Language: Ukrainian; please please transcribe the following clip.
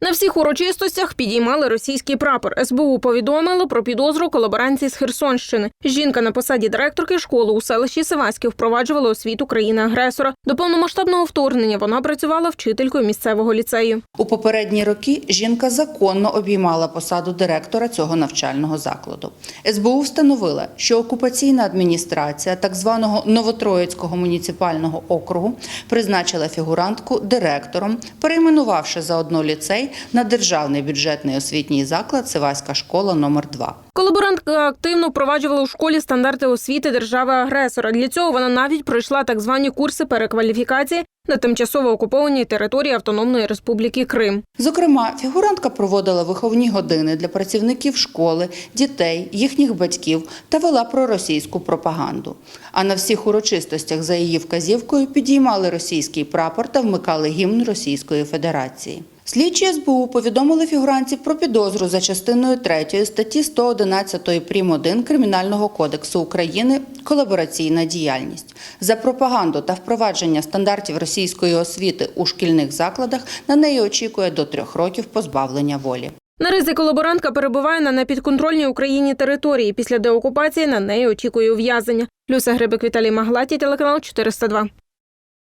На всіх урочистостях підіймали російський прапор. СБУ повідомило про підозру колаборанції з Херсонщини. Жінка на посаді директорки школи у селищі Севаськів впроваджувала освіту країни-агресора. До повномасштабного вторгнення вона працювала вчителькою місцевого ліцею. У попередні роки жінка законно обіймала посаду директора цього навчального закладу. СБУ встановила, що окупаційна адміністрація так званого Новотроїцького муніципального округу призначила фігурантку директором, перейменувавши заодно ліцей на державний бюджетний освітній заклад Сиваська школа номер 2 Колаборантка активно впроваджувала у школі стандарти освіти держави-агресора. Для цього вона навіть пройшла так звані курси перекваліфікації на тимчасово окупованій території Автономної Республіки Крим. Зокрема, фігурантка проводила виховні години для працівників школи, дітей, їхніх батьків та вела проросійську пропаганду. А на всіх урочистостях за її вказівкою підіймали російський прапор та вмикали гімн Російської Федерації. Слідчі СБУ повідомили фігурантів про підозру за частиною 3 статті 111 прим. 1 Кримінального кодексу України колабораційна діяльність. За пропаганду та впровадження стандартів російської освіти у шкільних закладах на неї очікує до трьох років позбавлення волі. Наразі колаборантка перебуває на непідконтрольній Україні території. Після деокупації на неї очікує ув'язнення. Люся Грибик, Віталій Маглаті, телеканал 402.